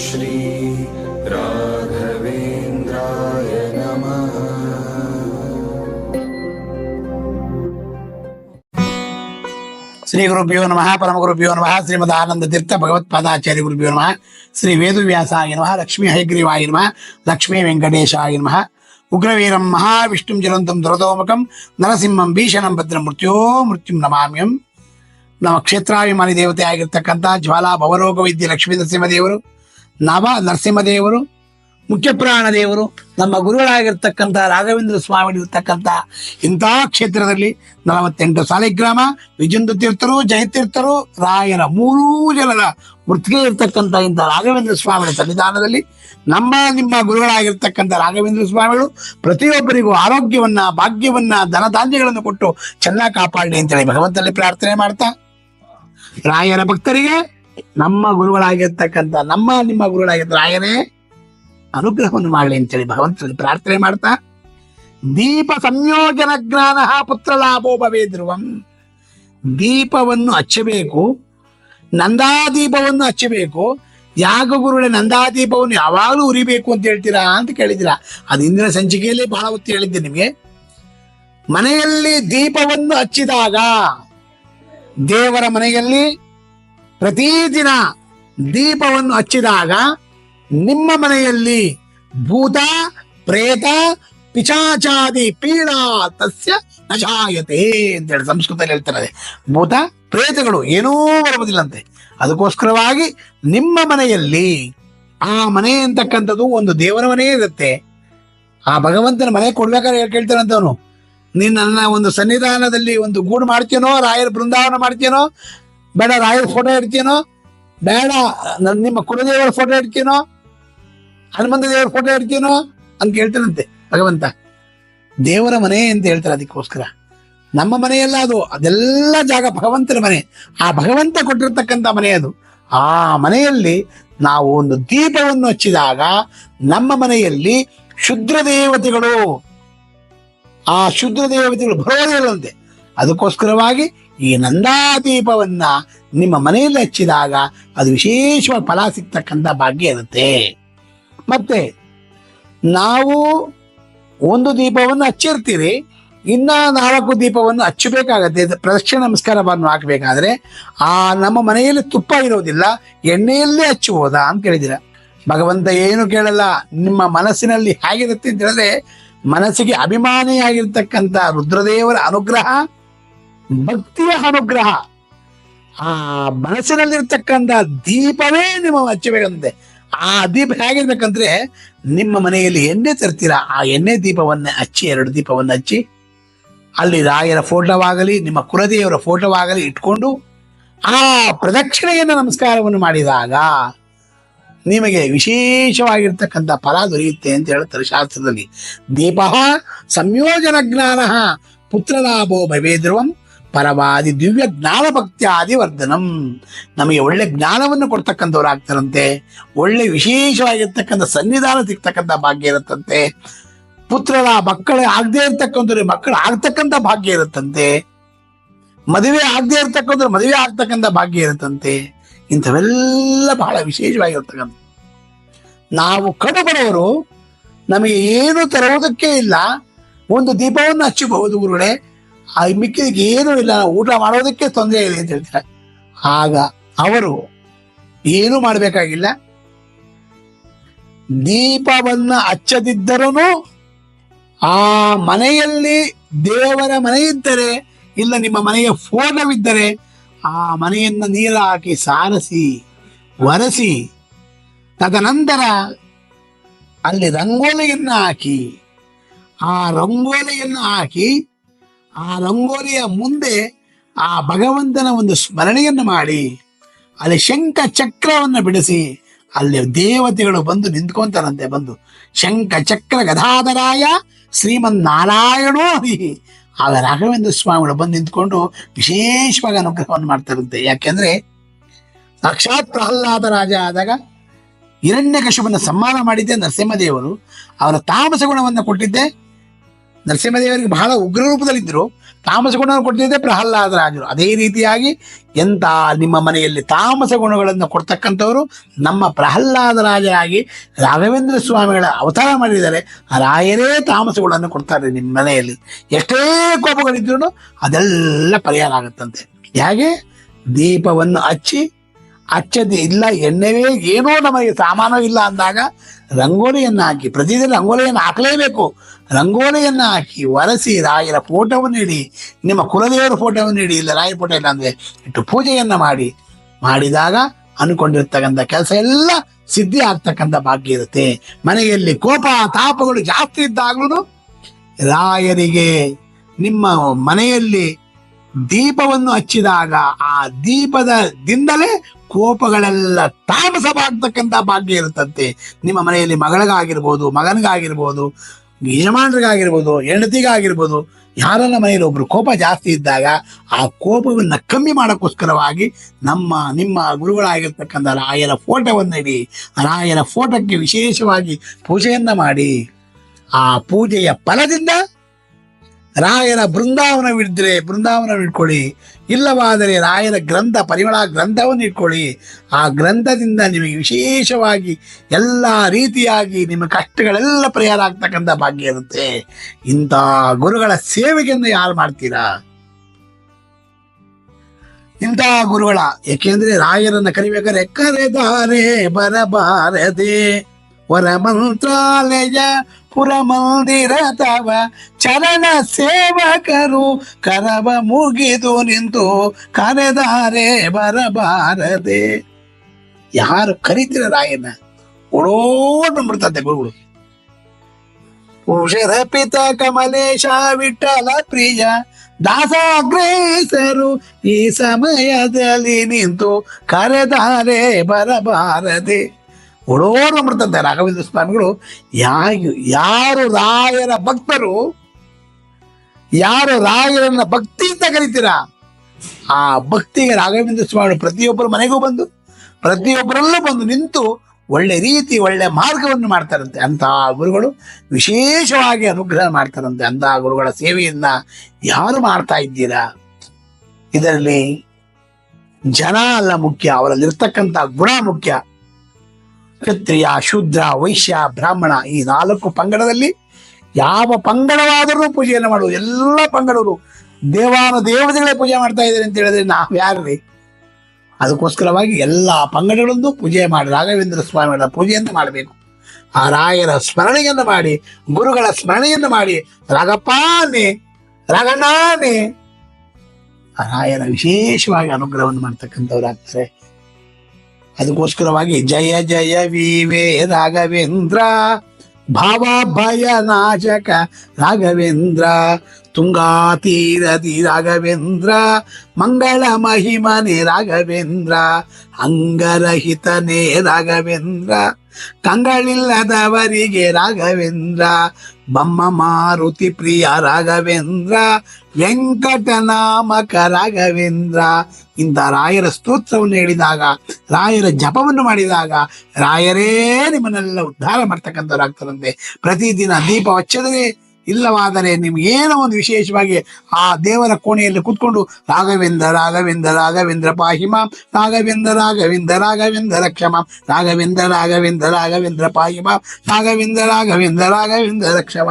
श्री राघवेन्द्राय नमः ಶ್ರೀ ಗುರುಭ್ಯೋ ನಮಃ ಪರಮ ಗುರುಭ್ಯೋ ನಮಃ ಶ್ರೀಮದ್ ಆನಂದ ತೀರ್ಥ ಭಗವತ್ಪಾದಾಚಾರ್ಯ ಗುರುಭ್ಯೋ ನಮಃ ಶ್ರೀ ವೇದವ್ಯಾಸಾಯ ನಮಃ ಲಕ್ಷ್ಮೀ ಹೈಗ್ರೀವಾಯ ನಮಃ ಲಕ್ಷ್ಮೀ ವೆಂಕಟೇಶಾಯ ನಮಃ ಉಗ್ರವೀರಂ ಮಹಾವಿಷ್ಣುಂ ಜಲಂತಂ ದುರದೋಮಕಂ ನರಸಿಂಹಂ ಭೀಷಣಂ ಭದ್ರಂ ಮೃತ್ಯೋ ಮೃತ್ಯುಂ ನಮಾಮ್ಯಂ ನಮ್ಮ ಕ್ಷೇತ್ರಾಭಿಮಾನಿ ದೇವತೆ ಆಗಿರ್ತಕ್ಕಂಥ ಜ್ವಾಲಾ ಭವರೋಗ ವೈದ್ಯ ಲಕ್ಷ್ಮೀ ನರಸಿಂಹದೇವರು ನವ ನರಸಿಂಹದೇವರು, ಮುಖ್ಯ ಪ್ರಾಣ ದೇವರು, ನಮ್ಮ ಗುರುಗಳಾಗಿರ್ತಕ್ಕಂಥ ರಾಘವೇಂದ್ರ ಸ್ವಾಮಿ ಇರ್ತಕ್ಕಂಥ ಇಂಥ ಕ್ಷೇತ್ರದಲ್ಲಿ ನಲವತ್ತೆಂಟು ಸಾಲಿಗ್ರಾಮ ವಿಜೇಂದ್ರ ತೀರ್ಥರು ಜಯತೀರ್ಥರು, ರಾಯರ ಮೂರೂ ಜನರ ವೃತ್ತಿಗೆ ಇರ್ತಕ್ಕಂಥ ಇಂಥ ರಾಘವೇಂದ್ರ ಸ್ವಾಮಿಗಳ ಸನ್ನಿಧಾನದಲ್ಲಿ ನಮ್ಮ ನಿಮ್ಮ ಗುರುಗಳಾಗಿರ್ತಕ್ಕಂಥ ರಾಘವೇಂದ್ರ ಸ್ವಾಮಿಗಳು ಪ್ರತಿಯೊಬ್ಬರಿಗೂ ಆರೋಗ್ಯವನ್ನ, ಭಾಗ್ಯವನ್ನ, ಧನಧಾನ್ಯಗಳನ್ನು ಕೊಟ್ಟು ಚೆನ್ನಾಗಿ ಕಾಪಾಡಲಿ ಅಂತೇಳಿ ಭಗವಂತನಲ್ಲಿ ಪ್ರಾರ್ಥನೆ ಮಾಡ್ತಾ, ರಾಯರ ಭಕ್ತರಿಗೆ ನಮ್ಮ ಗುರುಗಳಾಗಿರ್ತಕ್ಕಂಥ, ನಮ್ಮ ನಿಮ್ಮ ಗುರುಗಳಾಗಿರ್ತ ರಾಯನೇ ಅನುಗ್ರಹವನ್ನು ಮಾಡಲಿ ಅಂತೇಳಿ ಭಗವಂತನಲ್ಲಿ ಪ್ರಾರ್ಥನೆ ಮಾಡ್ತಾ, ದೀಪ ಸಂಯೋಜನ ಜ್ಞಾನ ಪುತ್ರ ಲಾಭೋ ಭವೇ ಧ್ರುವಂ ದೀಪವನ್ನು ಹಚ್ಚಬೇಕು, ನಂದಾದೀಪವನ್ನು ಹಚ್ಚಬೇಕು, ಯಾಗ ಗುರುಗಳ ನಂದಾದೀಪವನ್ನು ಯಾವಾಗಲೂ ಉರಿಬೇಕು ಅಂತ ಹೇಳ್ತೀರಾ ಅಂತ ಕೇಳಿದ್ದೀರಾ. ಅದು ಇಂದಿನ ಸಂಚಿಕೆಯಲ್ಲಿ ಬಹಳ ಹೊತ್ತು ಹೇಳಿದ್ದೆ ನಿಮಗೆ. ಮನೆಯಲ್ಲಿ ದೀಪವನ್ನು ಹಚ್ಚಿದಾಗ ದೇವರ ಮನೆಯಲ್ಲಿ ಪ್ರತಿದಿನ ದೀಪವನ್ನು ಹಚ್ಚಿದಾಗ ನಿಮ್ಮ ಮನೆಯಲ್ಲಿ ಭೂತ, ಪ್ರೇತ ಪಿಚಾಚಾದಿ ಪೀಡಾ ತಸ್ಯ ನಶಾಯತೆ ಅಂತೇಳಿ ಸಂಸ್ಕೃತದಲ್ಲಿ ಹೇಳ್ತಾರೆ ಭೂತ, ಪ್ರೇತಗಳು ಏನೂ ಬರುವುದಿಲ್ಲಂತೆ. ಅದಕ್ಕೋಸ್ಕರವಾಗಿ ನಿಮ್ಮ ಮನೆಯಲ್ಲಿ ಆ ಮನೆ ಅಂತಕ್ಕಂಥದ್ದು ಒಂದು ದೇವರ ಮನೆ ಇರುತ್ತೆ. ಆ ಭಗವಂತನ ಮನೆ ಕೊಡ್ಬೇಕಾದ್ರೆ ಹೇಳ್ ಕೇಳ್ತಾನಂತವನು ನೀನು ನನ್ನ ಒಂದು ಸನ್ನಿಧಾನದಲ್ಲಿ ಒಂದು ಗೂಡು ಮಾಡ್ತೀನೋ ರಾಯರ ಬೃಂದಾವನ ಮಾಡ್ತೀನೋ ಬೇಡ ರಾಯರ ಫೋಟೋ ಇಡ್ತೀನೋ? ಬೇಡ ನಿಮ್ಮ ಕುಲದೇವರ ಫೋಟೋ ಇಡ್ತೀನೋ? ಹನುಮಂತ ದೇವರ ಫೋಟೋ ಇಡ್ತೀನೋ? ಅಂತ ಕೇಳ್ತಾನಂತೆ, ಭಗವಂತ. ದೇವರ ಮನೆ ಅಂತ ಹೇಳ್ತಾರೆ ಅದಕ್ಕೋಸ್ಕರ. ನಮ್ಮ ಮನೆಯಲ್ಲ ಅದು, ಅದೆಲ್ಲ ಜಾಗ ಭಗವಂತನ ಮನೆ. ಆ ಭಗವಂತ ಕೊಟ್ಟಿರ್ತಕ್ಕಂಥ ಮನೆ ಅದು. ಆ ಮನೆಯಲ್ಲಿ ನಾವು ಒಂದು ದೀಪವನ್ನು ಹಚ್ಚಿದಾಗ ನಮ್ಮ ಮನೆಯಲ್ಲಿ ಶುದ್ರ ದೇವತೆಗಳು ಆ ಶುದ್ರ ದೇವತೆಗಳು ಬರೋದಿಲ್ಲಂತೆ ಅದಕ್ಕೋಸ್ಕರವಾಗಿ ಈ ನಂದಾದೀಪವನ್ನ ನಿಮ್ಮ ಮನೆಯಲ್ಲಿ ಹಚ್ಚಿದಾಗ ಅದು ವಿಶೇಷವಾಗಿ ಫಲ ಸಿಗ್ತಕ್ಕಂಥ ಭಾಗ್ಯ ಇರುತ್ತೆ. ಮತ್ತೆ ನಾವು ಒಂದು ದೀಪವನ್ನು ಹಚ್ಚಿರ್ತೀರಿ, ಇನ್ನ ನಾಲ್ಕು ದೀಪವನ್ನು ಹಚ್ಚಬೇಕಾಗತ್ತೆ. ಪ್ರದಕ್ಷಿಣ ನಮಸ್ಕಾರವನ್ನು ಹಾಕಬೇಕಾದ್ರೆ ಆ ನಮ್ಮ ಮನೆಯಲ್ಲಿ ತುಪ್ಪ ಇರೋದಿಲ್ಲ, ಎಣ್ಣೆಯಲ್ಲೇ ಹಚ್ಚುವುದಾ ಅಂತ ಕೇಳಿದಿರ ಭಗವಂತ ಏನು ಕೇಳಲ್ಲ, ನಿಮ್ಮ ಮನಸ್ಸಿನಲ್ಲಿ ಹೇಗಿರುತ್ತೆ ಅಂತ ಹೇಳಿದ್ರೆ ಮನಸ್ಸಿಗೆ ಅಭಿಮಾನಿಯಾಗಿರ್ತಕ್ಕಂಥ ರುದ್ರದೇವರ ಅನುಗ್ರಹ ಭಕ್ತಿಯ ಅನುಗ್ರಹ. ಆ ಮನಸ್ಸಿನಲ್ಲಿರ್ತಕ್ಕಂಥ ದೀಪವೇ ನಿಮ್ಮ ಹಚ್ಚಬೇಕಂತೆ ಆ ದೀಪ ಹೇಗಿರ್ಬೇಕಂದ್ರೆ ನಿಮ್ಮ ಮನೆಯಲ್ಲಿ ಎಣ್ಣೆ ತರ್ತೀರಾ? ಆ ಎಣ್ಣೆ ದೀಪವನ್ನ ಹಚ್ಚಿ, ಎರಡು ದೀಪವನ್ನು ಹಚ್ಚಿ, ಅಲ್ಲಿ ರಾಯರ ಫೋಟೋವಾಗಲಿ, ನಿಮ್ಮ ಕುಲದೇವರ ಫೋಟೋವಾಗಲಿ ಇಟ್ಕೊಂಡು, ಆ ಪ್ರದಕ್ಷಿಣೆಯನ್ನು ನಮಸ್ಕಾರವನ್ನು ಮಾಡಿದಾಗ ನಿಮಗೆ ವಿಶೇಷವಾಗಿರ್ತಕ್ಕಂಥ ಫಲ ದೊರೆಯುತ್ತೆ ಅಂತ ಹೇಳ್ತಾರೆ ಶಾಸ್ತ್ರದಲ್ಲಿ. ದೀಪ ಸಂಯೋಜನ ಜ್ಞಾನ ಪುತ್ರಲಾಭೋ ಭವೇ ಧ್ರುವಂ ಪರವಾದಿ ದಿವ್ಯ ಜ್ಞಾನ ಆದಿ ವರ್ಧನಂ. ನಮಗೆ ಒಳ್ಳೆ ಜ್ಞಾನವನ್ನು ಕೊಡ್ತಕ್ಕಂಥವ್ರು ಆಗ್ತಾರಂತೆ ಒಳ್ಳೆ ವಿಶೇಷವಾಗಿರ್ತಕ್ಕಂಥ ಸನ್ನಿಧಾನ ಸಿಗ್ತಕ್ಕಂಥ ಭಾಗ್ಯ ಇರುತ್ತಂತೆ. ಪುತ್ರರ ಮಕ್ಕಳ ಆಗದೆ ಇರ್ತಕ್ಕಂಥವ್ರಿಗೆ ಮಕ್ಕಳು ಆಗ್ತಕ್ಕಂಥ ಭಾಗ್ಯ ಇರುತ್ತಂತೆ. ಮದುವೆ ಆಗದೆ ಇರ್ತಕ್ಕಂಥ ಮದುವೆ ಆಗ್ತಕ್ಕಂಥ ಭಾಗ್ಯ ಇರುತ್ತಂತೆ. ಇಂಥವೆಲ್ಲ ಬಹಳ ವಿಶೇಷವಾಗಿರ್ತಕ್ಕಂಥ. ನಾವು ಕಡುಬಡವರು ನಮಗೆ ಏನು ತರುವುದಕ್ಕೆ ಇಲ್ಲ. ಒಂದು ದೀಪವನ್ನು ಹಚ್ಚಬಹುದು ಗುರುಗಳೇ. ಆ ಮಿಕ್ಕಿದಕ್ಕೆ ಏನೂ ಇಲ್ಲ. ಊಟ ಮಾಡೋದಕ್ಕೆ ತೊಂದರೆ ಇದೆ ಅಂತ ಹೇಳ್ತಾರೆ. ಆಗ ಅವರು ಏನು ಮಾಡಬೇಕಾಗಿಲ್ಲ. ದೀಪವನ್ನ ಹಚ್ಚದಿದ್ದರೂ ಆ ಮನೆಯಲ್ಲಿ ದೇವರ ಮನೆ ಇದ್ದರೆ, ಇಲ್ಲ ನಿಮ್ಮ ಮನೆಯ ಫೋಟೋವಿದ್ದರೆ ಆ ಮನೆಯನ್ನ ನೀರು ಹಾಕಿ ಸಾರಿಸಿ, ಒರೆಸಿ, ತದನಂತರ ಅಲ್ಲಿ ರಂಗೋಲಿಯನ್ನು ಹಾಕಿ, ಆ ರಂಗೋಲಿಯನ್ನು ಹಾಕಿ ಆ ರಂಗೋಲಿಯ ಮುಂದೆ ಆ ಭಗವಂತನ ಒಂದು ಸ್ಮರಣೆಯನ್ನು ಮಾಡಿ, ಅಲ್ಲಿ ಶಂಖ ಚಕ್ರವನ್ನು ಬಿಡಿಸಿ, ಅಲ್ಲಿ ದೇವತೆಗಳು ಬಂದು ನಿಂತ್ಕೊಂತಾರಂತೆ, ಬಂದು ಶಂಖ ಚಕ್ರ ಗದಾಧರಾಯ ಶ್ರೀಮನ್ ನಾರಾಯಣೋ ಹರಿ ಆಗ ರಾಘವೇಂದ್ರ ಸ್ವಾಮಿಗಳು ಬಂದು ನಿಂತ್ಕೊಂಡು ವಿಶೇಷವಾಗಿ ಅನುಗ್ರಹವನ್ನು ಮಾಡ್ತಾರಂತೆ. ಯಾಕೆಂದ್ರೆ ಸಾಕ್ಷಾತ್ ಪ್ರಹ್ಲಾದ ರಾಜ ಆದಾಗ ಹಿರಣ್ಯಕಶುವನ್ನು ಸಮ್ಮಾನ ಮಾಡಿದ್ದೆ ನರಸಿಂಹದೇವರು. ಅವರ ತಾಮಸ ಗುಣವನ್ನು ಕೊಟ್ಟಿದ್ದೆ. ನರಸಿಂಹದೇವರಿಗೆ ಬಹಳ ಉಗ್ರ ರೂಪದಲ್ಲಿದ್ದರು. ತಾಮಸ ಗುಣವನ್ನು ಕೊಟ್ಟಿದ್ದೆ ಪ್ರಹ್ಲಾದರಾಜರು ಅದೇ ರೀತಿಯಾಗಿ ಎಂಥ ನಿಮ್ಮ ಮನೆಯಲ್ಲಿ ತಾಮಸ ಗುಣಗಳನ್ನು ಕೊಡ್ತಕ್ಕಂಥವರು ನಮ್ಮ ಪ್ರಹ್ಲಾದರಾಜರಾಗಿ ರಾಘವೇಂದ್ರ ಸ್ವಾಮಿಗಳ ಅವತಾರ ಮಾಡಿದರೆ ರಾಯರೇ ತಾಮಸ ಗುಣವನ್ನು ಕೊಡ್ತಾರೆ ನಿಮ್ಮ ಮನೆಯಲ್ಲಿ. ಎಷ್ಟೇ ಕೋಪಗಳಿದ್ರು ಅದೆಲ್ಲ ಪರಿಹಾರ ಆಗುತ್ತಂತೆ. ಹೇಗೆ? ದೀಪವನ್ನು ಹಚ್ಚಿ, ಹಚ್ಚದೆ ಇಲ್ಲ ಎಣ್ಣೆವೇ ಏನೋ ನಮಗೆ ಸಾಮಾನು ಇಲ್ಲ ಅಂದಾಗ ರಂಗೋಲಿಯನ್ನು ಹಾಕಿ, ಪ್ರತಿದಿನ ರಂಗೋಲಿಯನ್ನು ಹಾಕಲೇಬೇಕು. ರಂಗೋಲಿಯನ್ನು ಹಾಕಿ ಒರೆಸಿ ರಾಯರ ಫೋಟೋವನ್ನು ಇಡಿ ನಿಮ್ಮ ಕುಲದೇವರ ಫೋಟೋವನ್ನು ಇಡಿ ಇಲ್ಲ ರಾಯರ ಫೋಟೋ ಇಲ್ಲ ಅಂದ್ರೆ ಇಟ್ಟು ಪೂಜೆಯನ್ನ ಮಾಡಿ, ಮಾಡಿದಾಗ ಅನ್ಕೊಂಡಿರ್ತಕ್ಕಂಥ ಕೆಲಸ ಎಲ್ಲ ಸಿದ್ಧಿ ಆಗ್ತಕ್ಕಂಥ ಭಾಗ್ಯ ಇರುತ್ತೆ. ಮನೆಯಲ್ಲಿ ಕೋಪ, ತಾಪಗಳು ಜಾಸ್ತಿ ಇದ್ದಾಗ್ಲೂ ರಾಯರಿಗೆ ನಿಮ್ಮ ಮನೆಯಲ್ಲಿ ದೀಪವನ್ನು ಹಚ್ಚಿದಾಗ ಆ ದೀಪದ ದಿಂದಲೇ ಕೋಪಗಳೆಲ್ಲ ತಾಮಸವಾಗ್ತಕ್ಕಂಥ ಭಾಗ್ಯ ಇರುತ್ತಂತೆ. ನಿಮ್ಮ ಮನೆಯಲ್ಲಿ ಮಗಳಿಗಾಗಿರ್ಬೋದು, ಮಗನಿಗಾಗಿರ್ಬೋದು ಯಜಮಾನರಿಗಾಗಿರ್ಬೋದು, ಹೆಂಡತಿಗಾಗಿರ್ಬೋದು, ಯಾರನ್ನ ಮನೆಯಲ್ಲಿ ಒಬ್ರು ಕೋಪ ಜಾಸ್ತಿ ಇದ್ದಾಗ ಆ ಕೋಪವನ್ನ ಕಮ್ಮಿ ಮಾಡೋಕ್ಕೋಸ್ಕರವಾಗಿ ನಮ್ಮ, ನಿಮ್ಮ ಗುರುಗಳಾಗಿರ್ತಕ್ಕಂಥ ರಾಯರ ಫೋಟೋವನ್ನು ಇಡಿ ರಾಯರ ಫೋಟೋಕ್ಕೆ ವಿಶೇಷವಾಗಿ ಪೂಜೆಯನ್ನು ಮಾಡಿ, ಆ ಪೂಜೆಯ ಫಲದಿಂದ ರಾಯರ ಬೃಂದಾವನವಿದ್ರೆ ಬೃಂದಾವನವಿಟ್ಕೊಳ್ಳಿ. ಇಲ್ಲವಾದರೆ ರಾಯರ ಗ್ರಂಥ, ಪರಿಮಳ ಗ್ರಂಥವನ್ನು ಇಟ್ಕೊಳ್ಳಿ. ಆ ಗ್ರಂಥದಿಂದ ನಿಮಗೆ ವಿಶೇಷವಾಗಿ ಎಲ್ಲ ರೀತಿಯಾಗಿ ನಿಮ್ಮ ಕಷ್ಟಗಳೆಲ್ಲ ಪರಿಹಾರ ಆಗ್ತಕ್ಕಂಥ ಭಾಗ್ಯ ಇರುತ್ತೆ. ಇಂಥ ಗುರುಗಳ ಸೇವೆಗೆಂದು ಯಾರು ಮಾಡ್ತೀರಾ? ಇಂಥ ಗುರುಗಳ, ಏಕೆಂದ್ರೆ ರಾಯರನ್ನ ಕರಿಬೇಕಾದ್ರೆ ಕರೆದಾರೆ, ಬರಬಾರದೆ. ವರ ಮಂತ್ರಾಲಯ ಪುರ ಮಂದಿರ ತವ ಚರಣ ಸೇವಕರು ಕರವ ಮುಗಿದು ನಿಂತು ಕರೆದಾರೆ ಬರಬಾರದೆ. ಯಾರು ಕರಿತೀರ ರಾಯನ? ಓಡೋಡ್ ಬರ್ತದೆ ಗುರುಗಳು. ಪುರುಷರ ಪಿತ ಕಮಲೇಶ, ವಿಠಲ ಪ್ರಿಯ, ದಾಸಾಗ್ರೇಸರು ಈ ಸಮಯದಲ್ಲಿ ನಿಂತು ಕರೆದಾರೆ ಬರಬಾರದೆ. ಓಡೋಡು ಅಮೃತಂತೆ. ರಾಘವೇಂದ್ರ ಸ್ವಾಮಿಗಳು ಯಾರು ಯಾರು ರಾಯರ ಭಕ್ತರು, ಯಾರು ರಾಯರನ್ನ ಭಕ್ತಿ ಅಂತ ಕರಿತೀರ? ಆ ಭಕ್ತಿಗೆ ರಾಘವೇಂದ್ರ ಸ್ವಾಮಿ ಪ್ರತಿಯೊಬ್ಬರ ಮನೆಗೂ ಬಂದು, ಪ್ರತಿಯೊಬ್ಬರಲ್ಲೂ ಬಂದು ನಿಂತು ಒಳ್ಳೆ ರೀತಿ, ಒಳ್ಳೆ ಮಾರ್ಗವನ್ನು ಮಾಡ್ತಾರಂತೆ. ಅಂತಹ ಗುರುಗಳು ವಿಶೇಷವಾಗಿ ಅನುಗ್ರಹ ಮಾಡ್ತಾರಂತೆ. ಅಂತಹ ಗುರುಗಳ ಸೇವೆಯನ್ನ ಯಾರು ಮಾಡ್ತಾ ಇದ್ದೀರಾ? ಇದರಲ್ಲಿ ಜನ ಅಲ್ಲ ಮುಖ್ಯ. ಅವರಲ್ಲಿರ್ತಕ್ಕಂಥ ಗುಣ ಮುಖ್ಯ. ಕ್ಷತ್ರಿಯ, ಶೂದ್ರ, ವೈಶ್ಯ, ಬ್ರಾಹ್ಮಣ ಈ ನಾಲ್ಕು ಪಂಗಡದಲ್ಲಿ ಯಾವ ಪಂಗಡವಾದರೂ ಪೂಜೆಯನ್ನು ಮಾಡುವುದು. ಎಲ್ಲ ಪಂಗಡವರು ದೇವಾನ ದೇವತೆಗಳೇ ಪೂಜೆ ಮಾಡ್ತಾ ಇದ್ದಾರೆ ಅಂತ ಹೇಳಿದ್ರೆ ನಾವು ಯಾರ್ರಿ? ಅದಕ್ಕೋಸ್ಕರವಾಗಿ ಎಲ್ಲ ಪಂಗಡಗಳನ್ನೂ ಪೂಜೆ ಮಾಡಿ, ರಾಘವೇಂದ್ರ ಸ್ವಾಮಿಗಳ ಪೂಜೆಯನ್ನು ಮಾಡಬೇಕು. ಆ ರಾಯರ ಸ್ಮರಣೆಯನ್ನು ಮಾಡಿ, ಗುರುಗಳ ಸ್ಮರಣೆಯನ್ನು ಮಾಡಿ ರಾಗಪ್ಪಾನೆ ರಾಗಣ್ಣಾನೆ ಆ ರಾಯರ ವಿಶೇಷವಾಗಿ ಅನುಗ್ರಹವನ್ನು ಮಾಡ್ತಕ್ಕಂಥವ್ರಾಗ್ತಾರೆ. ಅದಕ್ಕೋಸ್ಕರವಾಗಿ ಜಯ ಜಯ ವಿವೇ ರಾಘವೇಂದ್ರ. ಭಾವ ಭಯ ನಾಶಕ ರಾಘವೇಂದ್ರ. ತುಂಗಾ ತೀರದಿ ರಾಘವೇಂದ್ರ. ಮಂಗಳ ಮಹಿಮನೆ ರಾಘವೇಂದ್ರ. ಅಂಗರಹಿತನೇ ರಾಘವೇಂದ್ರ. ಕಂಗಳಿಲ್ಲದವರಿಗೆ ರಾಘವೇಂದ್ರ. ಬಮ್ಮ ಮಾರುತಿ ಪ್ರಿಯ ರಾಘವೇಂದ್ರ. ವೆಂಕಟನಾಮಕ ರಾಘವೇಂದ್ರ. ಇಂಥ ರಾಯರ ಸ್ತೋತ್ರವನ್ನು ಹೇಳಿದಾಗ, ರಾಯರ ಜಪವನ್ನು ಮಾಡಿದಾಗ, ರಾಯರೇ ನಿಮ್ಮನ್ನೆಲ್ಲ ಉದ್ಧಾರ ಮಾಡ್ತಕ್ಕಂಥವ್ರಾಗ್ತಾರಂತೆ. ಪ್ರತಿದಿನ ದೀಪ ಹಚ್ಚದೇ ಇಲ್ಲವಾದರೆ ನಿಮ್ಗೇನೋ ಒಂದು ವಿಶೇಷವಾಗಿ ಆ ದೇವರ ಕೋಣೆಯಲ್ಲಿ ಕೂತ್ಕೊಂಡು, ರಾಘವೇಂದ್ರ ರಾಘವೇಂದ್ರ ರಾಘವೇಂದ್ರ ಪಾಹಿಮ ರಾಘವೇಂದ್ರ ರಾಘವೇಂದ್ರ ರಾಘವೇಂದ್ರ ಕ್ಷಮ ರಾಘವೇಂದ್ರ ರಾಘವೇಂದ್ರ ರಾಘವೇಂದ್ರ ಪಾಹಿಮ ರಾಘವೇಂದ್ರ ರಾಘವೇಂದ್ರ ರಾಘವೇಂದ್ರ ಕ್ಷಮ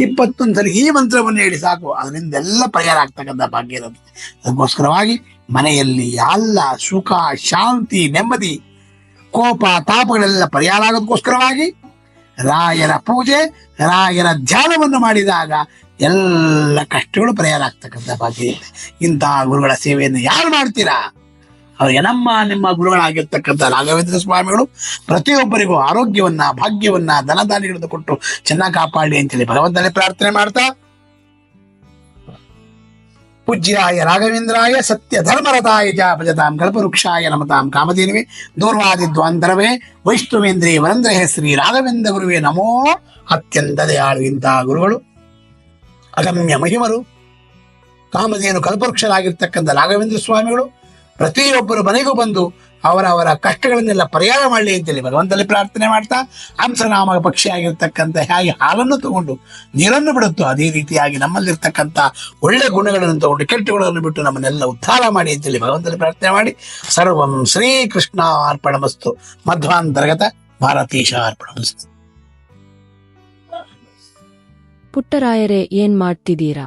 ಇಪ್ಪತ್ತೊಂದು ಸರಿ ಈ ಮಂತ್ರವನ್ನು ಹೇಳಿ ಸಾಕು. ಅದರಿಂದ ಎಲ್ಲ ಆಗ್ತಕ್ಕಂಥ ಭಾಗ್ಯ ಇರುತ್ತೆ. ಅದಕ್ಕೋಸ್ಕರವಾಗಿ ಮನೆಯಲ್ಲಿ ಎಲ್ಲ ಸುಖ, ಶಾಂತಿ, ನೆಮ್ಮದಿ, ಕೋಪ, ತಾಪಗಳೆಲ್ಲ ಪರಿಹಾರ ಆಗೋದಕ್ಕೋಸ್ಕರವಾಗಿ ರಾಯರ ಪೂಜೆ, ರಾಯರ ಧ್ಯಾನವನ್ನು ಮಾಡಿದಾಗ ಎಲ್ಲ ಕಷ್ಟಗಳು ಪರಿಹಾರ ಆಗ್ತಕ್ಕಂಥ ಭಾಗ್ಯ ಇದೆ. ಇಂತಹ ಗುರುಗಳ ಸೇವೆಯನ್ನು ಯಾರು ಮಾಡ್ತೀರಾ? ಅವರಿಗೆ ನಮ್ಮ, ನಿಮ್ಮ ಗುರುಗಳಾಗಿರ್ತಕ್ಕಂಥ ರಾಘವೇಂದ್ರ ಸ್ವಾಮಿಗಳು ಪ್ರತಿಯೊಬ್ಬರಿಗೂ ಆರೋಗ್ಯವನ್ನ, ಭಾಗ್ಯವನ್ನ, ಧನಧಾನ್ಯಗಳನ್ನು ಕೊಟ್ಟು ಚೆನ್ನಾಗಿ ಕಾಪಾಡಿ ಅಂತೇಳಿ ಭಗವಂತನೇ ಪ್ರಾರ್ಥನೆ ಮಾಡ್ತಾ ಪೂಜ್ಯಾಯ ರಾಘವೇಂದ್ರಾಯ ಸತ್ಯ ಧರ್ಮರತಾಯ ಚ ಭಜತಾಂ ನಮತಾಂ ಕಾಮಧೇನುವೆ ದೂರ್ವಾದಿ ದ್ವಾಂತರವೇ ವೈಷ್ಣವೇಂದ್ರೇ ವರಂದ್ರ ಶ್ರೀ ರಾಘವೇಂದ್ರ ಗುರುವೇ ನಮೋ ಅತ್ಯಂತ ದಯಾಳು ಇಂತಹ ಗುರುಗಳು. ಅಗಮ್ಯ ಮಹಿಮರು. ಕಾಮಧೇನು ಕಲ್ಪವೃಕ್ಷರಾಗಿರ್ತಕ್ಕಂಥ ರಾಘವೇಂದ್ರ ಸ್ವಾಮಿಗಳು ಪ್ರತಿಯೊಬ್ಬರ ಮನೆಗೂ ಬಂದು ಅವರ ಅವರ ಕಷ್ಟಗಳನ್ನೆಲ್ಲ ಪರಿಹಾರ ಮಾಡಲಿ ಅಂತೇಳಿ ಭಗವಂತನಲ್ಲಿ ಪ್ರಾರ್ಥನೆ ಮಾಡ್ತಾ ಹಂಸನಾಮ ಪಕ್ಷಿ ಆಗಿರ್ತಕ್ಕಂಥ ಹೇಗೆ ಹಾಲನ್ನು ತಗೊಂಡು ನೀರನ್ನು ಬಿಡುತ್ತೋ. ಅದೇ ರೀತಿಯಾಗಿ ನಮ್ಮಲ್ಲಿರ್ತಕ್ಕಂಥ ಒಳ್ಳೆ ಗುಣಗಳನ್ನು ತಗೊಂಡು ಕೆಟ್ಟ ಗುಣಗಳನ್ನು ಬಿಟ್ಟು ನಮ್ಮನ್ನೆಲ್ಲ ಉದ್ಧಾರ ಮಾಡಿ ಅಂತೇಳಿ ಭಗವಂತನಲ್ಲಿ ಪ್ರಾರ್ಥನೆ ಮಾಡಿ. ಸರ್ವಂ ಶ್ರೀಕೃಷ್ಣ ಅರ್ಪಣಮಸ್ತು ಮಧ್ವಾಂತರ್ಗತ ಭಾರತೀಶ ಅರ್ಪಣಮಸ್ತು ಪುಟ್ಟರಾಯರೇ, ಏನ್ ಮಾಡ್ತಿದ್ದೀರಾ?